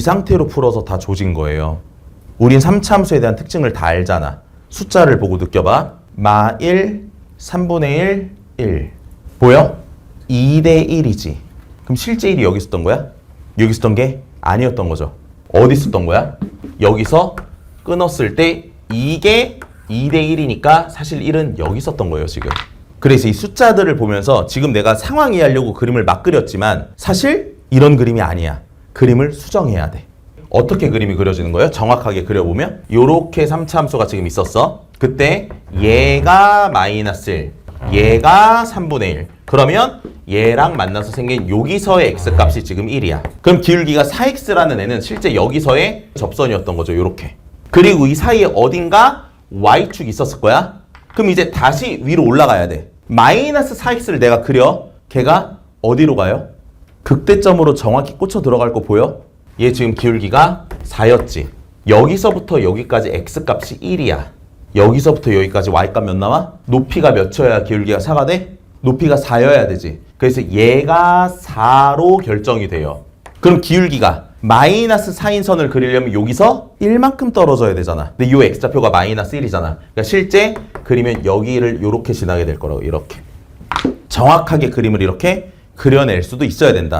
이 상태로 풀어서 다 조진 거예요. 우린 3차함수에 대한 특징을 다 알잖아. 숫자를 보고 느껴봐. 마 1, 3분의 1, 1. 보여? 2대 1이지. 그럼 실제 1이 여기 있었던 거야? 여기 있었던 게 아니었던 거죠. 어디 있었던 거야? 여기서 끊었을 때 이게 2대 1이니까 사실 1은 여기 있었던 거예요, 지금. 그래서 이 숫자들을 보면서 지금 내가 상황 이해하려고 그림을 막 그렸지만 사실 이런 그림이 아니야. 그림을 수정해야 돼. 어떻게 그림이 그려지는 거예요? 정확하게 그려보면 요렇게 3차 함수가 지금 있었어. 그때 얘가 마이너스 1, 얘가 3분의 1. 그러면 얘랑 만나서 생긴 여기서의 x 값이 지금 1이야. 그럼 기울기가 4x라는 애는 실제 여기서의 접선이었던 거죠. 요렇게. 그리고 이 사이에 어딘가 y축이 있었을 거야. 그럼 이제 다시 위로 올라가야 돼. 마이너스 4x를 내가 그려. 걔가 어디로 가요? 극대점으로 정확히 꽂혀 들어갈 거 보여? 얘 지금 기울기가 4였지. 여기서부터 여기까지 x 값이 1이야. 여기서부터 여기까지 y 값 몇 나와? 높이가 몇 쳐야 기울기가 4가 돼? 높이가 4여야 되지. 그래서 얘가 4로 결정이 돼요. 그럼 기울기가 마이너스 4인 선을 그리려면 여기서 1만큼 떨어져야 되잖아. 근데 이 x좌표가 마이너스 1이잖아. 그러니까 실제 그리면 여기를 이렇게 지나게 될 거라고 이렇게. 정확하게 그림을 이렇게 그려낼 수도 있어야 된다.